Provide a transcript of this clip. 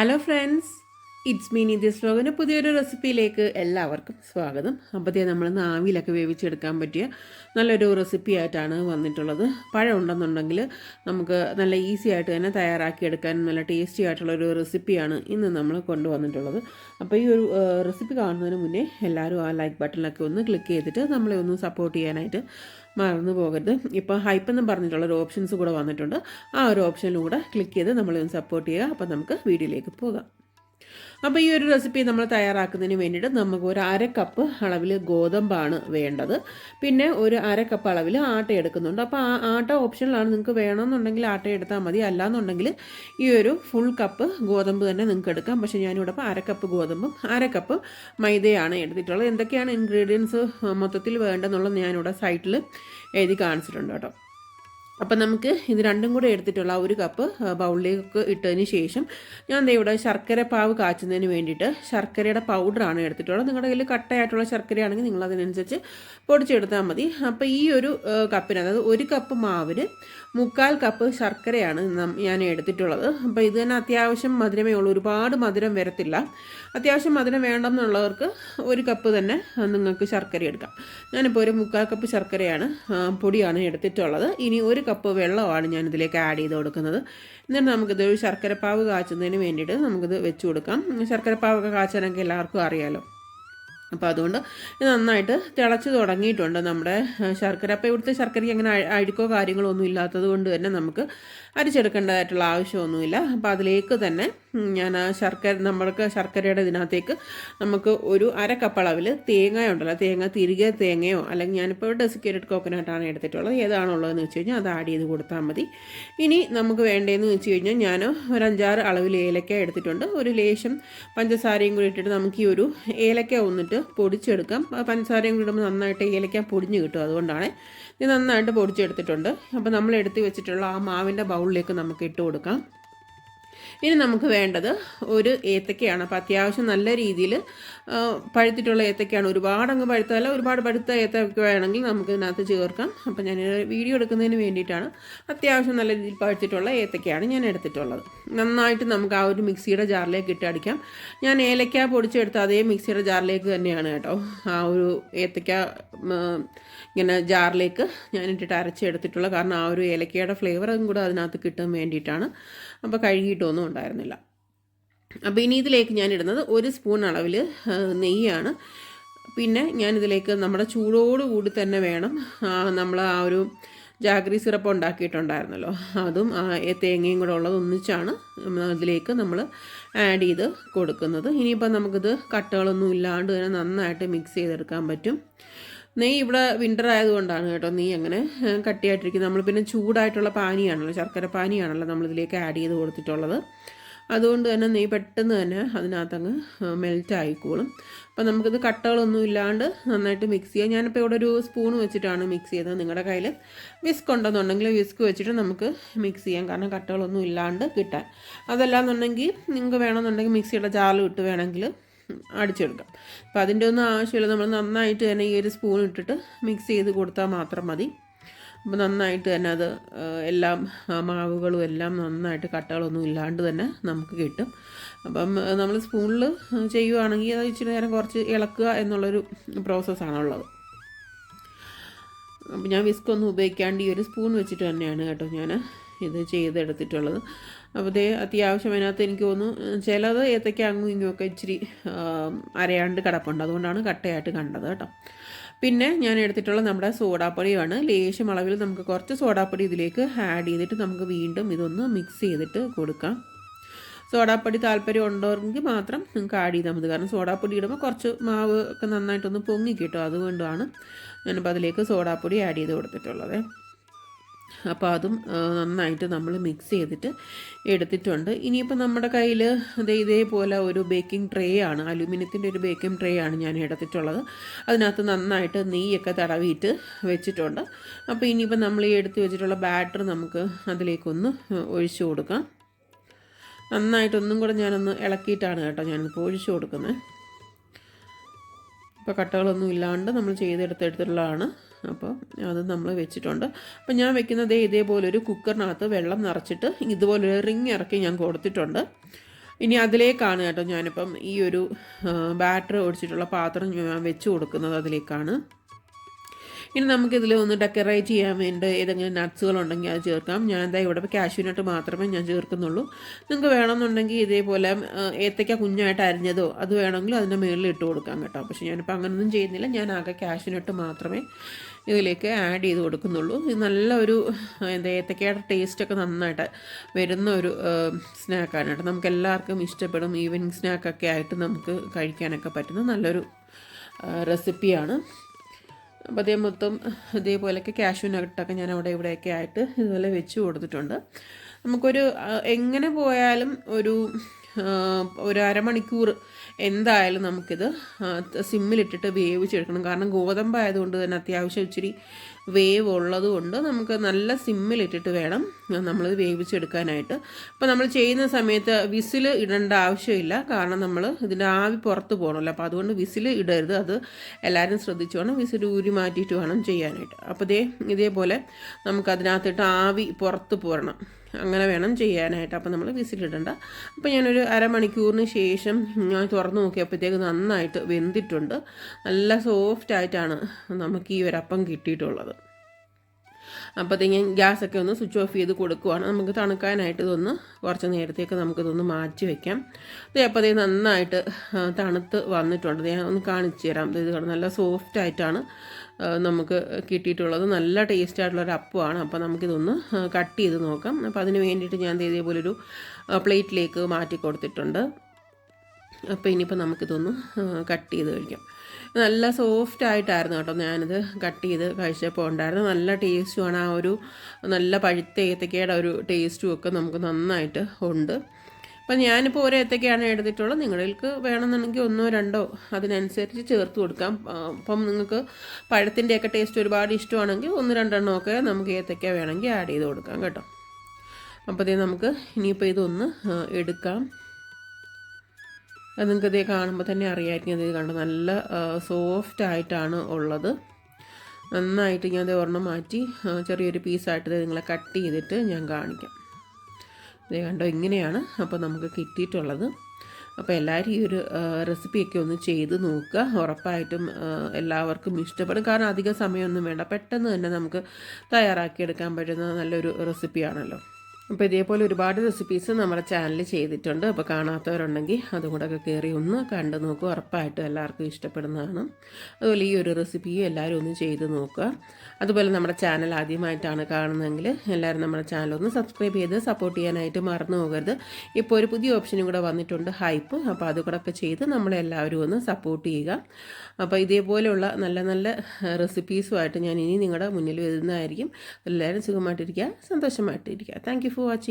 Hello friends. It's mean India സ്ലോകന് പുതിയൊരു റെസിപ്പിയിലേക്ക് എല്ലാവർക്കും സ്വാഗതം. അപ്പോഴത്തേ നമ്മൾ നാവിലൊക്കെ വേവിച്ചെടുക്കാൻ പറ്റിയ നല്ലൊരു റെസിപ്പി ആയിട്ടാണ് വന്നിട്ടുള്ളത്. പഴം ഉണ്ടെന്നുണ്ടെങ്കിൽ നമുക്ക് നല്ല ഈസി ആയിട്ട് തന്നെ തയ്യാറാക്കിയെടുക്കാൻ നല്ല ടേസ്റ്റി ആയിട്ടുള്ള ഒരു റെസിപ്പിയാണ് ഇന്ന് നമ്മൾ കൊണ്ടുവന്നിട്ടുള്ളത്. അപ്പോൾ ഈ ഒരു റെസിപ്പി കാണുന്നതിന് മുന്നേ എല്ലാവരും ആ ലൈക്ക് ബട്ടണിലൊക്കെ ഒന്ന് ക്ലിക്ക് ചെയ്തിട്ട് നമ്മളെ ഒന്ന് സപ്പോർട്ട് ചെയ്യാനായിട്ട് മറന്നു പോകരുത്. ഇപ്പോൾ ഹൈപ്പ് എന്ന് പറഞ്ഞിട്ടുള്ള ഒരു ഓപ്ഷൻസ് കൂടെ വന്നിട്ടുണ്ട്. ആ ഒരു ഓപ്ഷനിലൂടെ ക്ലിക്ക് ചെയ്ത് നമ്മളെ ഒന്ന് സപ്പോർട്ട് ചെയ്യുക. അപ്പോൾ നമുക്ക് വീഡിയോയിലേക്ക് പോകാം. അപ്പോൾ ഈ ഒരു റെസിപ്പി നമ്മൾ തയ്യാറാക്കുന്നതിന് വേണ്ടിയിട്ട് നമുക്ക് ഒരു അര കപ്പ് അളവിൽ ഗോതമ്പാണ് വേണ്ടത്. പിന്നെ ഒരു അര കപ്പ് അളവിൽ ആട്ട എടുക്കുന്നുണ്ട്. അപ്പോൾ ആ ആട്ട ഓപ്ഷനിലാണ് നിങ്ങൾക്ക് വേണമെന്നുണ്ടെങ്കിൽ ആട്ട എടുത്താൽ മതി. അല്ലാന്നുണ്ടെങ്കിൽ ഈ ഒരു ഫുൾ കപ്പ് ഗോതമ്പ് തന്നെ നിങ്ങൾക്ക് എടുക്കാം. പക്ഷേ ഞാനിവിടെ ഇപ്പോൾ അര കപ്പ് ഗോതമ്പും അര കപ്പ് മൈദയാണ് എടുത്തിട്ടുള്ളത്. എന്തൊക്കെയാണ് ഇൻഗ്രീഡിയൻസ് മൊത്തത്തിൽ വേണ്ടതെന്നുള്ളത് ഞാനിവിടെ സൈറ്റിൽ എഴുതി കാണിച്ചിട്ടുണ്ട് കേട്ടോ. അപ്പം നമുക്ക് ഇത് രണ്ടും കൂടെ എടുത്തിട്ടുള്ള ഒരു കപ്പ് ബൗളിലേക്ക് ഇട്ടതിന് ശേഷം ഞാൻ ഇവിടെ ശർക്കര പാവ് കാച്ചുന്നതിന് വേണ്ടിയിട്ട് ശർക്കരയുടെ പൗഡറാണ് എടുത്തിട്ടുള്ളത്. നിങ്ങളുടെ കയ്യിൽ കട്ടയായിട്ടുള്ള ശർക്കരയാണെങ്കിൽ നിങ്ങൾ അതിനനുസരിച്ച് പൊടിച്ചെടുത്താൽ മതി. അപ്പോൾ ഈ ഒരു കപ്പിന് അതായത് ഒരു കപ്പ് മാവിന് മുക്കാൽ കപ്പ് ശർക്കരയാണ് ഞാൻ എടുത്തിട്ടുള്ളത്. അപ്പോൾ ഇത് തന്നെ അത്യാവശ്യം മധുരമേ ഉള്ളൂ. ഒരുപാട് മധുരം വരത്തില്ല. അത്യാവശ്യം മധുരം വേണ്ടെന്നുള്ളവർക്ക് ഒരു കപ്പ് തന്നെ നിങ്ങൾക്ക് ശർക്കര എടുക്കാം. ഞാനിപ്പോൾ ഒരു മുക്കാൽ കപ്പ് ശർക്കരയാണ് പൊടിയാണ് എടുത്തിട്ടുള്ളത്. ഇനി ഒരു കപ്പ് വെള്ളമാണ് ഞാൻ ഇതിലേക്ക് ആഡ് ചെയ്ത് കൊടുക്കുന്നത്. എന്നിട്ട് നമുക്കിത് ശർക്കരപ്പാവ് കാച്ചുന്നതിന് വേണ്ടിയിട്ട് നമുക്കിത് വെച്ച് കൊടുക്കാം. ശർക്കരപ്പാവൊക്കെ കാച്ചാനൊക്കെ എല്ലാവർക്കും അറിയാമല്ലോ അപ്പോൾ അതുകൊണ്ട് ഇത് നന്നായിട്ട് തിളച്ച് തുടങ്ങിയിട്ടുണ്ട് നമ്മുടെ ശർക്കര. അപ്പോൾ ഇവിടുത്തെ ശർക്കരയ്ക്ക് അങ്ങനെ അഴുക്കോ കാര്യങ്ങളോ ഒന്നും ഇല്ലാത്തത് കൊണ്ട് തന്നെ നമുക്ക് അരിച്ചെടുക്കേണ്ടതായിട്ടുള്ള ആവശ്യമൊന്നുമില്ല. അപ്പോൾ അതിലേക്ക് തന്നെ ഞാൻ ആ ശർക്കര നമ്മൾക്ക് ശർക്കരയുടെ ഇതിനകത്തേക്ക് നമുക്ക് ഒരു അര കപ്പ് തേങ്ങ ഉണ്ടല്ലോ തേങ്ങ തിരികെ തേങ്ങയോ അല്ലെങ്കിൽ ഞാനിപ്പോൾ ഡെസിക്കേറ്റഡ് കോക്കനട്ടാണ് എടുത്തിട്ടുള്ളത് ഏതാണുള്ളതെന്ന് വെച്ച് കഴിഞ്ഞാൽ അത് ആഡ് ചെയ്ത് കൊടുത്താൽ മതി. ഇനി നമുക്ക് വേണ്ടതെന്ന് വെച്ച് കഴിഞ്ഞാൽ ഞാൻ ഒരു അഞ്ചാറ് അളവിൽ ഏലക്ക എടുത്തിട്ടുണ്ട്. ഒരു ലേശം പഞ്ചസാരയും കൂടി ഇട്ടിട്ട് നമുക്ക് ഈ ഒരു ഏലക്ക വന്നിട്ട് പൊടിച്ചെടുക്കാം. പഞ്ചസാരയും കൂടി ഇടുമ്പോൾ നന്നായിട്ട് ഏലക്ക പൊടിഞ്ഞ് കിട്ടും അതുകൊണ്ടാണ്. ഇത് നന്നായിട്ട് പൊടിച്ചെടുത്തിട്ടുണ്ട്. അപ്പോൾ നമ്മൾ എടുത്ത് വെച്ചിട്ടുള്ള ആ മാവിന്റെ ബൗളിലേക്ക് നമുക്ക് ഇട്ട് കൊടുക്കാം. ഇനി നമുക്ക് വേണ്ടത് ഒരു ഏത്തക്കയാണ്. അപ്പോൾ അത്യാവശ്യം നല്ല രീതിയിൽ പഴുത്തിട്ടുള്ള ഏത്തക്കയാണ്. ഒരുപാട് അങ്ങ് പഴുത്തതല്ല ഒരുപാട് പഴുത്ത ഏത്തക്ക വേണമെങ്കിൽ നമുക്ക് ഇതിനകത്ത് ചേർക്കാം. അപ്പോൾ ഞാൻ വീഡിയോ എടുക്കുന്നതിന് വേണ്ടിയിട്ടാണ് അത്യാവശ്യം നല്ല രീതിയിൽ പഴുത്തിട്ടുള്ള ഏത്തക്കയാണ് ഞാൻ എടുത്തിട്ടുള്ളത്. നന്നായിട്ട് നമുക്ക് ആ ഒരു മിക്സിയുടെ ജാറിലേക്ക് ഇട്ട് അടിക്കാം. ഞാൻ ഏലക്ക പൊടിച്ചെടുത്ത അതേ മിക്സിയുടെ ജാറിലേക്ക് തന്നെയാണ് കേട്ടോ ആ ഒരു ഏത്തക്ക ഇങ്ങനെ ജാറിലേക്ക് ഞാൻ ഇട്ടിട്ട് അരച്ചെടുത്തിട്ടുള്ളത്. കാരണം ആ ഒരു ഏലക്കയുടെ ഫ്ലേവറും കൂടെ അതിനകത്ത് കിട്ടാൻ വേണ്ടിയിട്ടാണ്. അപ്പോൾ കഴുകിയിട്ടൊന്നും ഉണ്ടായിരുന്നില്ല. അപ്പോൾ ഇനി ഇതിലേക്ക് ഞാൻ ഇടുന്നത് ഒരു സ്പൂൺ അളവിൽ നെയ്യാണ്. പിന്നെ ഞാനിതിലേക്ക് നമ്മുടെ ചൂടോടുകൂടി തന്നെ വേണം. നമ്മൾ ആ ഒരു ജാഗ്രി സിറപ്പ് ഉണ്ടാക്കിയിട്ടുണ്ടായിരുന്നല്ലോ. അതും തേങ്ങയും കൂടെ ഉള്ളത് ഒന്നിച്ചാണ് അതിലേക്ക് നമ്മൾ ആഡ് ചെയ്ത് കൊടുക്കുന്നത്. ഇനിയിപ്പോൾ നമുക്കിത് കട്ടകളൊന്നും ഇല്ലാണ്ട് തന്നെ നന്നായിട്ട് മിക്സ് ചെയ്തെടുക്കാൻ പറ്റും. നെയ്യ് ഇവിടെ വിന്റർ ആയതുകൊണ്ടാണ് കേട്ടോ നെയ്യ് അങ്ങനെ കട്ടിയായിട്ടിരിക്കുന്നത്. നമ്മൾ പിന്നെ ചൂടായിട്ടുള്ള പാനിയാണല്ലോ ശർക്കര പാനിയാണല്ലോ നമ്മളിതിലേക്ക് ആഡ് ചെയ്ത് കൊടുത്തിട്ടുള്ളത്. അതുകൊണ്ട് തന്നെ നെയ്യ് പെട്ടെന്ന് തന്നെ അതിനകത്തങ്ങ് മെൽറ്റ് ആയിക്കോളും. അപ്പം നമുക്കിത് കട്ടകളൊന്നും ഇല്ലാണ്ട് നന്നായിട്ട് മിക്സ് ചെയ്യാം. ഞാനിപ്പോൾ ഇവിടെ ഒരു സ്പൂൺ വെച്ചിട്ടാണ് മിക്സ് ചെയ്തത്. നിങ്ങളുടെ കയ്യിൽ വിസ്ക് ഉണ്ടെന്നുണ്ടെങ്കിൽ വിസ്ക് വെച്ചിട്ട് നമുക്ക് മിക്സ് ചെയ്യാം. കാരണം കട്ടകളൊന്നും ഇല്ലാണ്ട് കിട്ടാൻ. അതല്ലാന്നുണ്ടെങ്കിൽ നിങ്ങൾക്ക് വേണമെന്നുണ്ടെങ്കിൽ മിക്സിയുടെ ജാറിൽ ഇട്ട് വേണമെങ്കിൽ അടിച്ചെടുക്കാം അപ്പോൾ അതിന്റെ ഒന്നും ആവശ്യമില്ല. നമ്മൾ നന്നായിട്ട് തന്നെ ഈ ഒരു സ്പൂൺ ഇട്ടിട്ട് മിക്സ് ചെയ്ത് കൊടുത്താൽ മാത്രം മതി. അപ്പോൾ നന്നായിട്ട് തന്നെ അത് എല്ലാം മാവുകളും എല്ലാം നന്നായിട്ട് കട്ടകളൊന്നും ഇല്ലാണ്ട് തന്നെ നമുക്ക് കിട്ടും. അപ്പം നമ്മൾ സ്പൂണിൽ ചെയ്യുവാണെങ്കിൽ അത് ഇച്ചിരി നേരം കുറച്ച് ഇളക്കുക എന്നുള്ളൊരു പ്രോസസ്സാണുള്ളത് അപ്പം ഞാൻ വിസ്ക് ഒന്നും ഉപയോഗിക്കാണ്ട് ഈ ഒരു സ്പൂൺ വെച്ചിട്ട് തന്നെയാണ് കേട്ടോ ഞാൻ ഇത് ചെയ്തെടുത്തിട്ടുള്ളത്. അപ്പോൾ ഇതേ അത്യാവശ്യം അതിനകത്ത് എനിക്ക് തോന്നുന്നു ചിലത് ഏത്തയ്ക്ക അങ്ങും ഇങ്ങുമൊക്കെ ഇച്ചിരി അരയാണ്ട് കിടപ്പുണ്ട്. അതുകൊണ്ടാണ് കട്ടയായിട്ട് കണ്ടത് കേട്ടോ. പിന്നെ ഞാൻ എടുത്തിട്ടുള്ള നമ്മുടെ സോഡാപ്പൊടിയാണ് ലേശം അളവിൽ നമുക്ക് കുറച്ച് സോഡാപ്പൊടി ഇതിലേക്ക് ആഡ് ചെയ്തിട്ട് നമുക്ക് വീണ്ടും ഇതൊന്ന് മിക്സ് ചെയ്തിട്ട് കൊടുക്കാം. സോഡാപ്പൊടി താല്പര്യം ഉണ്ടോയെങ്കിൽ മാത്രം നിങ്ങൾക്ക് ആഡ് ചെയ്താൽ മതി. കാരണം സോഡാപ്പൊടി ഇടുമ്പോൾ കുറച്ച് മാവ് ഒക്കെ നന്നായിട്ടൊന്ന് പൊങ്ങി അതുകൊണ്ടാണ് ഞാനിപ്പോൾ അതിലേക്ക് സോഡാപ്പൊടി ആഡ് ചെയ്ത് കൊടുത്തിട്ടുള്ളത്. അപ്പോൾ അതും നന്നായിട്ട് നമ്മൾ മിക്സ് ചെയ്തിട്ട് എടുത്തിട്ടുണ്ട്. ഇനിയിപ്പോൾ നമ്മുടെ കയ്യിൽ ഇത് ഇതേപോലെ ഒരു ബേക്കിംഗ് ട്രേ ആണ് അലുമിനിയത്തിന്റെ ഒരു ബേക്കിംഗ് ട്രേ ആണ് ഞാൻ എടുത്തിട്ടുള്ളത്. അതിനകത്ത് നന്നായിട്ട് നെയ്യൊക്കെ തടവിയിട്ട് വെച്ചിട്ടുണ്ട്. അപ്പോൾ ഇനിയിപ്പോൾ നമ്മൾ ഈ എടുത്ത് വെച്ചിട്ടുള്ള ബാറ്റർ നമുക്ക് അതിലേക്കൊന്ന് ഒഴിച്ചു കൊടുക്കാം. നന്നായിട്ടൊന്നും കൂടെ ഞാനൊന്ന് ഇളക്കിയിട്ടാണ് കേട്ടോ ഞാനിപ്പോൾ ഒഴിച്ചു കൊടുക്കുന്നത്. ഇപ്പോൾ കട്ടകളൊന്നും ഇല്ലാണ്ട് നമ്മൾ ചെയ്തെടുത്തെടുത്തിട്ടുള്ളതാണ് അപ്പോൾ അത് നമ്മൾ വെച്ചിട്ടുണ്ട്. അപ്പോൾ ഞാൻ വെക്കുന്നത് ഇതേപോലെ ഒരു കുക്കറിനകത്ത് വെള്ളം നിറച്ചിട്ട് ഇതുപോലൊരു റിങ് ഇറക്കി ഞാൻ കൊടുത്തിട്ടുണ്ട്. ഇനി അതിലേക്കാണ് കേട്ടോ ഞാനിപ്പം ഈ ഒരു ബാറ്റർ ഒഴിച്ചിട്ടുള്ള പാത്രം ഞാൻ വെച്ച് കൊടുക്കുന്നത് അതിലേക്കാണ്. ഇനി നമുക്കിതിൽ ഒന്ന് ഡെക്കറേറ്റ് ചെയ്യാൻ വേണ്ടി ഏതെങ്കിലും നട്ട്സുകൾ ഉണ്ടെങ്കിൽ അത് ചേർക്കാം. ഞാൻ എന്താ ഇവിടെ കാഷ്യൂ നട്ട് മാത്രമേ ഞാൻ ചേർക്കുന്നുള്ളൂ. നിങ്ങൾക്ക് വേണമെന്നുണ്ടെങ്കിൽ ഇതേപോലെ ഏത്തയ്ക്ക കുഞ്ഞായിട്ട് അരിഞ്ഞതോ അത് വേണമെങ്കിൽ അതിന്റെ മുകളിൽ ഇട്ട് കൊടുക്കാം കേട്ടോ. പക്ഷേ ഞാനിപ്പോൾ അങ്ങനൊന്നും ചെയ്യുന്നില്ല. ഞാൻ ആകെ കാഷ്യൂ നട്ട് മാത്രമേ ഇതിലേക്ക് ആഡ് ചെയ്ത് കൊടുക്കുന്നുള്ളൂ. ഇത് നല്ലൊരു എന്താ ഏത്തക്കയുടെ ടേസ്റ്റൊക്കെ നന്നായിട്ട് വരുന്ന ഒരു സ്നാക്കാണ് കേട്ടോ. നമുക്ക് എല്ലാവർക്കും ഇഷ്ടപ്പെടും ഈവനിങ് സ്നാക്കൊക്കെ ആയിട്ട് നമുക്ക് കഴിക്കാനൊക്കെ പറ്റുന്ന നല്ലൊരു റെസിപ്പിയാണ് അപ്പോൾ അതേ മൊത്തം ഇതേപോലെയൊക്കെ ക്യാഷ്യൂ നട്ടൊക്കെ ഞാൻ അവിടെ ഇവിടെയൊക്കെ ആയിട്ട് ഇതുപോലെ വെച്ച് കൊടുത്തിട്ടുണ്ട്. നമുക്കൊരു എങ്ങനെ പോയാലും ഒരു ഒരു അരമണിക്കൂർ എന്തായാലും നമുക്കിത് സിമ്മിലിട്ടിട്ട് വേവിച്ചെടുക്കണം കാരണം ഗോതമ്പ് ആയതുകൊണ്ട് തന്നെ അത്യാവശ്യം ഇച്ചിരി വേവ് ഉള്ളത് കൊണ്ട് നമുക്ക് നല്ല സിമ്മിലിട്ടിട്ട് വേണം നമ്മളിത് വേവിച്ചെടുക്കാനായിട്ട്. അപ്പോൾ നമ്മൾ ചെയ്യുന്ന സമയത്ത് വിസിൽ ഇടേണ്ട ആവശ്യമില്ല. കാരണം നമ്മൾ ഇതിന്റെ ആവി പുറത്ത് പോകണമല്ലോ. അപ്പോൾ അതുകൊണ്ട് വിസിൽ ഇടരുത്. അത് എല്ലാവരും ശ്രദ്ധിച്ചു വേണം വിസിൽ ഊരി മാറ്റിയിട്ട് വേണം ചെയ്യാനായിട്ട്. അപ്പോൾ ഇതേ ഇതേപോലെ നമുക്കതിനകത്തിട്ട് ആവി പുറത്ത് പോരണം. അങ്ങനെ വേണം ചെയ്യാനായിട്ട്. അപ്പോൾ നമ്മൾ വിസിലിടണ്ട. അപ്പോൾ ഞാനൊരു അരമണിക്കൂറിന് ശേഷം ഞാൻ തുറന്ന് നോക്കിയപ്പോഴത്തേക്ക് നന്നായിട്ട് വെന്തിട്ടുണ്ട്. നല്ല സോഫ്റ്റ് ആയിട്ടാണ് നമുക്ക് ഈ ഒരപ്പം കിട്ടിയിട്ടുള്ളത്. അപ്പോഴത്തേക്ക് ഞാൻ ഗ്യാസൊക്കെ ഒന്ന് സ്വിച്ച് ഓഫ് ചെയ്ത് കൊടുക്കുവാണ്. നമുക്ക് തണുക്കാനായിട്ട് ഇതൊന്ന് കുറച്ച് നേരത്തേക്ക് നമുക്കിതൊന്ന് മാറ്റി വയ്ക്കാം ഇത് അപ്പോഴത്തേക്ക് നന്നായിട്ട് തണുത്ത് വന്നിട്ടുണ്ട്. ഞാൻ ഒന്ന് കാണിച്ചു തരാം. ഇത് നല്ല സോഫ്റ്റ് ആയിട്ടാണ് നമുക്ക് കിട്ടിയിട്ടുള്ളത് നല്ല ടേസ്റ്റ് ആയിട്ടുള്ളൊരു അപ്പമാണ് അപ്പോൾ നമുക്കിതൊന്ന് കട്ട് ചെയ്ത് നോക്കാം. അപ്പോൾ അതിന് വേണ്ടിയിട്ട് ഞാൻ ഇതേപോലൊരു പ്ലേറ്റിലേക്ക് മാറ്റി കൊടുത്തിട്ടുണ്ട്. അപ്പോൾ ഇനിയിപ്പോൾ നമുക്കിതൊന്ന് കട്ട് ചെയ്ത് കഴിക്കാം. നല്ല സോഫ്റ്റ് ആയിട്ടായിരുന്നു കേട്ടോ ഞാനിത് കട്ട് ചെയ്ത് കഴിച്ചപ്പോൾ ഉണ്ടായിരുന്നു നല്ല ടേസ്റ്റുമാണ്. ആ ഒരു നല്ല പഴുത്ത ഏത്തക്കയുടെ ഒരു ടേസ്റ്റും ഒക്കെ നമുക്ക് നന്നായിട്ട് ഉണ്ട്. അപ്പം ഞാനിപ്പോൾ ഒരു ഏത്തക്കയാണ് എടുത്തിട്ടുള്ളത് നിങ്ങൾക്ക് വേണമെന്നുണ്ടെങ്കിൽ ഒന്നോ രണ്ടോ അതിനനുസരിച്ച് ചേർത്ത് കൊടുക്കാം. അപ്പം നിങ്ങൾക്ക് പഴത്തിന്റെയൊക്കെ ടേസ്റ്റ് ഒരുപാട് ഇഷ്ടമാണെങ്കിൽ ഒന്ന് രണ്ടെണ്ണം ഒക്കെ നമുക്ക് ഏത്തക്ക വേണമെങ്കിൽ ആഡ് ചെയ്ത് കൊടുക്കാം കേട്ടോ. അപ്പോൾ ഇതേ നമുക്ക് ഇനിയിപ്പോൾ ഇതൊന്ന് എടുക്കാം. അത് നിങ്ങൾക്ക് ഇതേ കാണുമ്പോൾ തന്നെ അറിയായിരിക്കും ഇത് കണ്ട് നല്ല സോഫ്റ്റ് ആയിട്ടാണ് ഉള്ളത്. നന്നായിട്ട് ഞാൻ ഇത് ഒരെണ്ണം മാറ്റി ചെറിയൊരു പീസായിട്ട് നിങ്ങളെ കട്ട് ചെയ്തിട്ട് ഞാൻ കാണിക്കാം. ഇത് കണ്ടോ ഇങ്ങനെയാണ് അപ്പോൾ നമുക്ക് കിട്ടിയിട്ടുള്ളത്. അപ്പോൾ എല്ലാവരും ഈ ഒരു റെസിപ്പിയൊക്കെ ഒന്ന് ചെയ്ത് നോക്കുക. ഉറപ്പായിട്ടും എല്ലാവർക്കും ഇഷ്ടപ്പെടും. കാരണം അധിക സമയമൊന്നും വേണ്ട. പെട്ടെന്ന് തന്നെ നമുക്ക് തയ്യാറാക്കിയെടുക്കാൻ പറ്റുന്ന നല്ലൊരു റെസിപ്പിയാണല്ലോ. അപ്പോൾ ഇതേപോലെ ഒരുപാട് റെസിപ്പീസ് നമ്മുടെ ചാനൽ ചെയ്തിട്ടുണ്ട്. അപ്പോൾ കാണാത്തവരുണ്ടെങ്കിൽ അതും കൂടെ ഒക്കെ കയറി ഒന്ന് കണ്ടു നോക്കുക ഉറപ്പായിട്ടും എല്ലാവർക്കും ഇഷ്ടപ്പെടുന്നതാണ്. അതുപോലെ ഈ ഒരു റെസിപ്പിയും എല്ലാവരും ഒന്ന് ചെയ്ത് നോക്കുക. അതുപോലെ നമ്മുടെ ചാനൽ ആദ്യമായിട്ടാണ് കാണുന്നതെങ്കിൽ എല്ലാവരും നമ്മുടെ ചാനൽ ഒന്ന് സബ്സ്ക്രൈബ് ചെയ്ത് സപ്പോർട്ട് ചെയ്യാനായിട്ട് മറന്നു പോകരുത്. ഇപ്പോൾ ഒരു പുതിയ ഓപ്ഷനും കൂടെ വന്നിട്ടുണ്ട് ഹൈപ്പ് അപ്പോൾ അതുകൂടെ ഒക്കെ ചെയ്ത് നമ്മളെല്ലാവരും ഒന്ന് സപ്പോർട്ട് ചെയ്യുക. അപ്പോൾ ഇതേപോലെയുള്ള നല്ല നല്ല റെസിപ്പീസുമായിട്ട് ഞാൻ ഇനി നിങ്ങളുടെ മുന്നിൽ വരുന്നതായിരിക്കും. എല്ലാവരും സുഖമായിട്ടിരിക്കുക സന്തോഷമായിട്ടിരിക്കുക. Thank for watching.